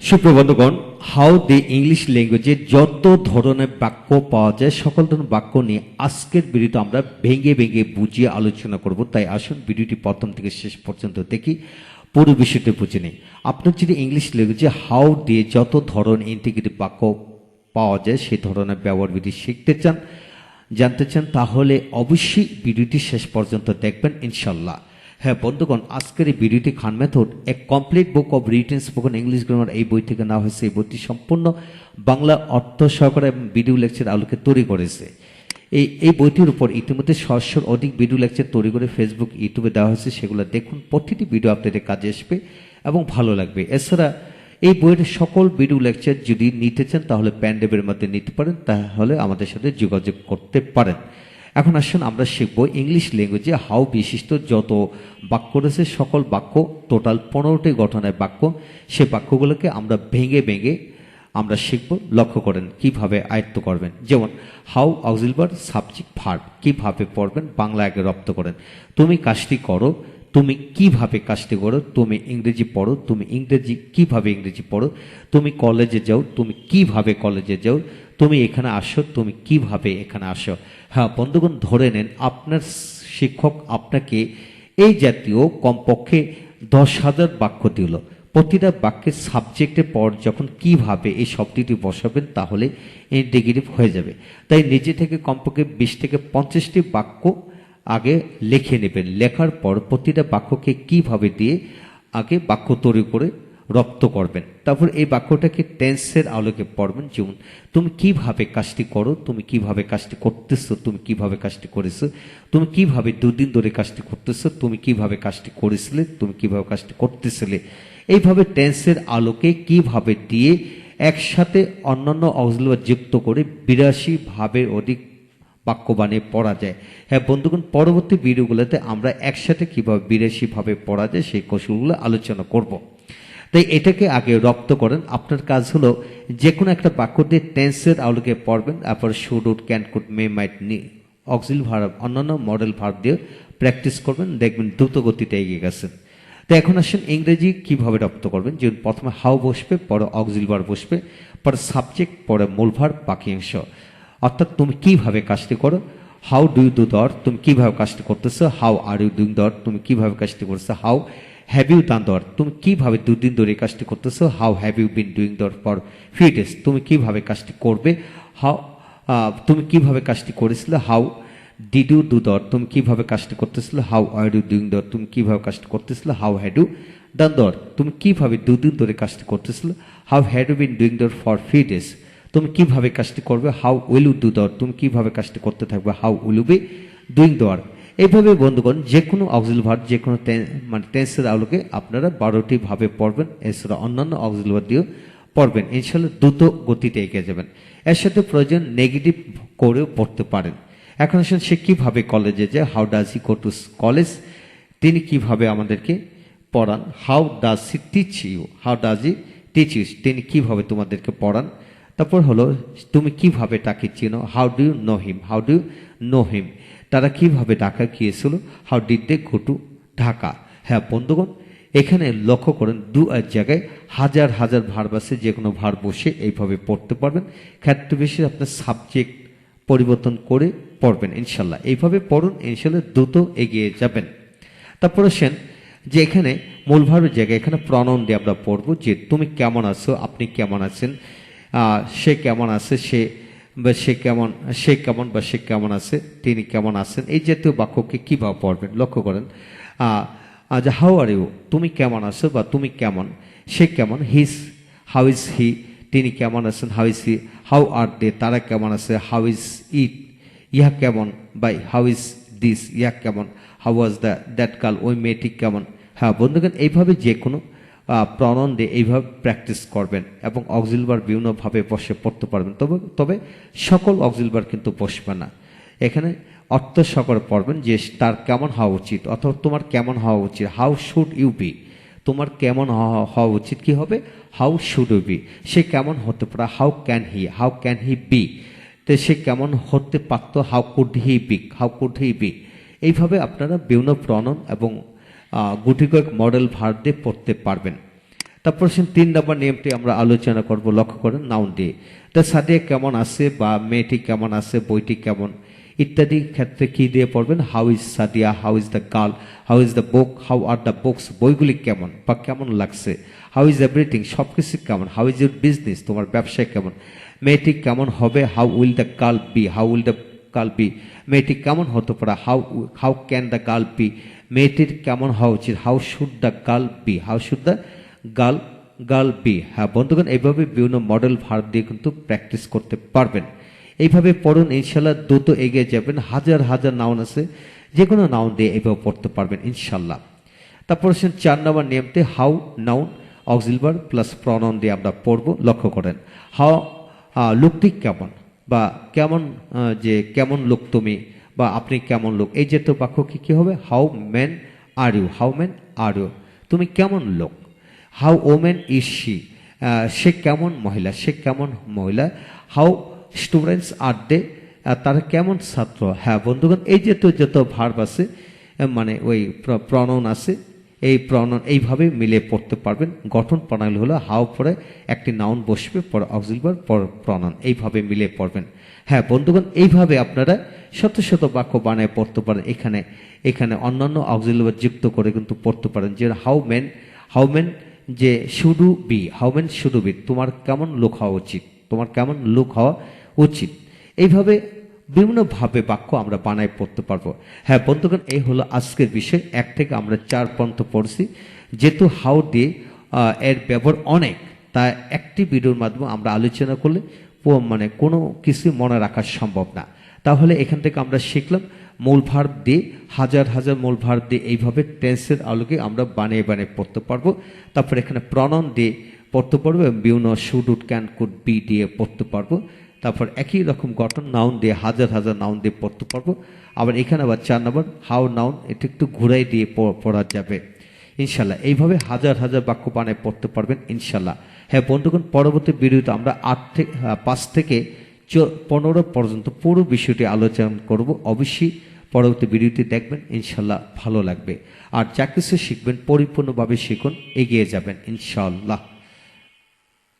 সুপ্রবন্ধগণ how the English ল্যাঙ্গুয়েজে যত ধরনের বাক্য পাওয়া যায়, সকল ধরনের বাক্য নিয়ে আজকের ভিডিওতে আমরা ভেঙে ভেঙে বুঝিয়ে আলোচনা করব। তাই আসুন ভিডিওটি প্রথম থেকে শেষ পর্যন্ত দেখি, পুরো বিষয়টি বুঝে নিই। আপনার যদি ইংলিশ ল্যাঙ্গুয়েজে হাউ দিয়ে যত ধরনের ইন্টিগ্রেটিভ বাক্য পাওয়া যায়, সেই ধরনের ব্যবহার বিধি শিখতে চান, জানতে চান, তাহলে অবশ্যই ভিডিওটি শেষ পর্যন্ত দেখবেন ইনশাল্লাহ হ্যাঁ বন্ধুগণ, আজকের এই ভিডিওটি খান মেথড এক complete book of written spoken English grammar এই বই থেকে নেওয়া হয়েছে। এই বইটি সম্পূর্ণ বাংলা অর্থ সহকারে এবং ভিডিও লেকচার আলোকে তৈরি করেছে। এই এই বইটির উপর ইতিমধ্যে সহস্র অধিক ভিডিও লেকচার তৈরি করে ফেসবুক ইউটিউবে দেওয়া হয়েছে। সেগুলো দেখুন, প্রতিটি ভিডিও আপনাদের কাজে আসবে এবং ভালো লাগবে। এছাড়া এই বইয়ের সকল ভিডিও লেকচার যদি নিতে চান, তাহলে প্যান্ডেবের মধ্যে নিতে পারেন, তাহলে আমাদের সাথে যোগাযোগ করতে পারেন। এখন আসুন আমরা শিখব ইংলিশ ল্যাঙ্গুয়েজে হাউ বিশিষ্ট যত বাক্য রয়েছে, সকল বাক্য টোটাল পনেরোটি গঠনের বাক্য, সে বাক্যগুলোকে আমরা ভেঙে ভেঙে আমরা শিখব, লক্ষ্য করেন কীভাবে আয়ত্ত করবেন। যেমন হাউ অক্সিলবার সাবজেক্ট ভার্ব কীভাবে পড়বেন বাংলা আগে রপ্ত করেন। তুমি কাজটি করো তুমি কীভাবে কাজটি করো? তুমি ইংরেজি পড়ো। তুমি ইংরেজি কীভাবে ইংরেজি পড়ো? তুমি কলেজে যাও। তুমি কীভাবে কলেজে যাও? তুমি এখানে আসো। তুমি কীভাবে এখানে আসো? হ্যাঁ বন্ধুগণ, ধরে নেন আপনার শিক্ষক আপনাকে এই জাতীয় কমপক্ষে দশ হাজার বাক্য দিল। প্রতিটা বাক্যের সাবজেক্টের পর যখন কীভাবে এই শব্দটি বসাবেন, তাহলে ইন্টিগ্রেটিভ হয়ে যাবে। তাই নিজে থেকে কমপক্ষে বিশ থেকে পঞ্চাশটি বাক্য আগে লিখে নেবেন। লেখার পর প্রতিটা বাক্যকে কীভাবে দিয়ে আগে বাক্য তৈরি করে রপ্ত করবেন। তারপর এই বাক্যটাকে টেন্সের আলোকে পড়বেন, যেমন, তুমি কীভাবে কাজটি করো? তুমি কীভাবে কাজটি করতেছো? তুমি কীভাবে কাজটি করেছ? তুমি কীভাবে দুদিন ধরে কাজটি করতেছো? তুমি কীভাবে কাজটি করেছিলে? তুমি কীভাবে কাজটি করতেছিলে? এইভাবে টেন্সের আলোকে কীভাবে দিয়ে একসাথে অন্যান্য অক্সিলার যুক্ত করে বিরাশি ভাবের অধিক বাক্য বানিয়ে পড়া যায়। হ্যাঁ বন্ধুগণ, পরবর্তী ভিডিওগুলোতে আমরা একসাথে কীভাবে বিরাশি ভাবে পড়া যায় সেই কৌশলগুলো আলোচনা করব। তাই এটাকে আগে রপ্ত করেন। আপনার কাজ হলো যে কোনো একটা বাক্য দিয়ে টেন্সের আলোকে পড়বেন, তারপর should would can could may might নি অক্সিল ভার্ব অন্যান্য মডেল ভার্ব দিয়ে প্র্যাকটিস করবেন, দেখবেন দ্রুত গতিতে এগিয়ে গেছেন। তো এখন আসেন ইংরেজি কীভাবে রপ্ত করবেন? যেমন প্রথমে হাউ বসবে, পরে অক্সিল ভার্ব বসবে, পরে সাবজেক্ট পরে মূল ভার্ব বাকি অংশ। অর্থাৎ তুমি কীভাবে কাজটি করো? হাউ ডু ইউ ডু দর তুমি কীভাবে কাজটি করতেছো? হাউ আর ইউ ডুইং দর তুমি কীভাবে কাজটি করছ হাউ হ্যাভ ইউ ডান দর তুমি কীভাবে দুদিন ধরে কাজটি করতেছো? How have you been doing দর ফর ফিউ ডেজ তুমি কীভাবে কাজটি করবে? হাউ তুমি কীভাবে কাজটি করেছিলে? হাউ ডিড ইউ ডু দর তুমি কীভাবে কাজটি করতেছিলে? হাউ আর ইউ ডুইং দর তুমি কীভাবে কাজটি করতেছিলে? হাউ হ্যাড ইউ ডান দর তুমি কীভাবে দুদিন ধরে কাজটি করতেছিলে? How had you been doing দর ফর ফিউ ডেজ তুমি কীভাবে কাজটি করবে হাউ উইল ইউ ডু দর তুমি কীভাবে কাজটি করতে থাকবে how will you be doing দর এইভাবে বন্ধুগণ যে কোনো অক্সিল ভার্ব যে কোনো মানে টেন্সের আলোকে আপনারা বারোটি ভাবে পড়বেন এছাড়া অন্যান্য অক্সিল ভার্ব দিয়েও পড়বেন ইনশাল্লাহ দ্রুত গতিতে এগিয়ে যাবেন এর সাথে প্রয়োজন নেগেটিভ করেও পড়তে পারেন এখন আসেন সে কীভাবে কলেজে যায়? How does he go to college তিনি কীভাবে আমাদেরকে পড়ান? How does he teach you how does he teach you তিনি কীভাবে তোমাদেরকে পড়ান? তারপর হলো, তুমি কীভাবে তাকে চেনো? How do know him how do know him তারা কীভাবে ঢাকা গিয়েছিল? How did they go to Dhaka হ্যাঁ বন্ধুগণ, এখানে লক্ষ্য করেন, দু এক জায়গায় হাজার হাজার ভার বাসে যে কোনো ভার বসে এইভাবে পড়তে পারবেন। ক্ষেত্র বেশি আপনার সাবজেক্ট পরিবর্তন করে পড়বেন, ইনশাল্লাহ। এইভাবে পড়ুন, ইনশাল্লাহ দ্রুত এগিয়ে যাবেন। তারপরে সেন যে এখানে মূল ভাবের জায়গায় এখানে প্রণন দিয়ে আমরা পড়ব যে, তুমি কেমন আছো? আপনি কেমন আছেন? সে কেমন আছে, সে বা সে কেমন সে কেমন বা সে কেমন আছে, তিনি কেমন আছেন, এই জাতীয় বাক্যকে কীভাবে পড়বেন? লক্ষ্য করেন। যে হাউ আর ইউ তুমি কেমন আছো বা তুমি কেমন? সে কেমন? হিস হাউ ইজ হি তিনি কেমন আছেন? How is he how are they তারা কেমন আছে? হাউ ইজ ইট ইহা কেমন? বাই হাউ ইজ দিস ইহা কেমন? হাউ ওয়াজ দ্য দ্যাট কাল ওই মেয়েটি কেমন? হ্যাঁ বন্ধুগণ, এইভাবে যে কোনো প্রণন এইভাবে প্র্যাকটিস করবেন এবং অক্সিলবার বিভিন্নভাবে বসে পড়তে পারবেন। তবে তবে সকল অক্সিলবার কিন্তু বসবে না। এখানে অর্থ সকর পড়বেন যে, তার কেমন হওয়া উচিত? অথবা, তোমার কেমন হওয়া উচিত? হাউ শুড ইউ বি তোমার কেমন হওয়া উচিত কি হবে? হাউ শুড ইউ বি সে কেমন হতে পারে? How can he how can he be তো সে কেমন হতে পারতো? How could he be how could he be এইভাবে আপনারা বিভিন্ন প্রণন এবং গুটি কয়েক মডেল ভার দিয়ে পড়তে পারবেন। তারপর সে তিন নম্বর নিয়মটি আমরা আলোচনা করব, লক্ষ্য করেন নাউন দিয়ে। তা সাদিয়া কেমন আছে বা মেয়েটি কেমন আছে, বইটি কেমন, ইত্যাদি ক্ষেত্রে কি দিয়ে পড়বেন? How is Sadia how is the girl how is the book how are the books বইগুলি কেমন বা কেমন লাগছে? হাউ ইজ এভরিথিং সব কিছু কেমন? হাউ ইজ ইউর বিজনেস তোমার ব্যবসায় কেমন? মেয়েটি কেমন হবে? How will the girl be how will the girl be মেয়েটি কেমন হতে পারে? How how can the girl be মেয়েটির কেমন হওয়া উচিত? How should the girl be how should the girl girl be হ্যাঁ বন্ধুগণ, এইভাবে বিভিন্ন মডেল ভার্ব দিয়ে কিন্তু প্র্যাকটিস করতে পারবেন। এইভাবে পড়ুন, ইনশাল্লাহ দ্রুত এগিয়ে যাবেন। হাজার হাজার নাউন আছে যে কোনো নাউন দিয়ে এইভাবে পড়তে পারবেন, ইনশাল্লাহ। তারপর হচ্ছেন চার নম্বর নিয়মতে how noun auxiliary verb plus pronoun দিয়ে আমরা পড়ব। লক্ষ্য করেন হাউ লোকটি কেমন? বা কেমন যে কেমন লোক তুমি, বা আপনি কেমন লোক, এই যে তো বাক্য কি কি হবে? How man are you how man are you তুমি কেমন লোক? হাউ ওমেন ইজ শি সে কেমন মহিলা? সে কেমন মহিলা? হাউ স্টুডেন্টস আর দে তারা কেমন ছাত্র? হ্যাঁ বন্ধুগণ, এই যে তো যত ভার্ব আছে মানে ওই প্রণন আছে এই প্রণন এইভাবে মিলে পড়তে পারবেন। গঠন প্রণালী হলো হাও পরে একটি নাউন বসবে, পর অক্সিলবার পর প্রণন এইভাবে মিলে পড়বেন। হ্যাঁ বন্ধুগণ, এইভাবে আপনারা শত শত বাক্য বানায় পড়তে পারেন। এখানে এখানে অন্যান্য অক্সিলবার যুক্ত করে কিন্তু পড়তে পারেন। যে হাউ মেন হাউ মেন যে শুধু বি হাউ মেন শুধু বি তোমার কেমন লোক হওয়া উচিত? তোমার কেমন লোক হওয়া উচিত? এইভাবে বিভিন্নভাবে বাক্য আমরা বানায় পড়তে পারব। হ্যাঁ বন্ধুগণ এই হলো আজকের বিষয়। এক থেকে আমরা চার পর্যন্ত পড়ছি। যেহেতু হাউ আহ, এর ব্যবহার অনেক তা একটি ভিডিওর মাধ্যমে আমরা আলোচনা করলে মানে কোনো কিছু মনে রাখা সম্ভব না। তাহলে এখান থেকে আমরা শিখলাম মূল ভার দিয়ে হাজার হাজার মূল ভার দিয়ে এইভাবে টেন্সের আলোকে আমরা বানিয়ে বানিয়ে পড়তে পারব। তারপর এখানে প্রণন দিয়ে পড়তে পারব এবং বিভিন্ন should would can could be দিয়ে পড়তে পারব। তারপর একই রকম গঠন নাউন দিয়ে, হাজার হাজার নাউন দিয়ে পড়তে পারব। আবার এখানে আবার চার নম্বর হাউ নাউন এটা একটু ঘুরাই দিয়ে পড়া যাবে। ইনশাল্লাহ, এইভাবে হাজার হাজার বাক্য বানায় পড়তে পারবেন, ইনশাল্লাহ। হ্যাঁ বন্ধুগণ, পরবর্তী ভিডিওতে আমরা আট থেকে পাঁচ থেকে পনেরো পর্যন্ত পুরো বিষয়টি আলোচনা করব। অবশ্যই পরবর্তী ভিডিওটি দেখবেন, ইনশাল্লাহ ভালো লাগবে। আর যা কিছু শিখবেন, পরিপূর্ণভাবে শিখুন, এগিয়ে যাবেন, ইনশাল্লাহ।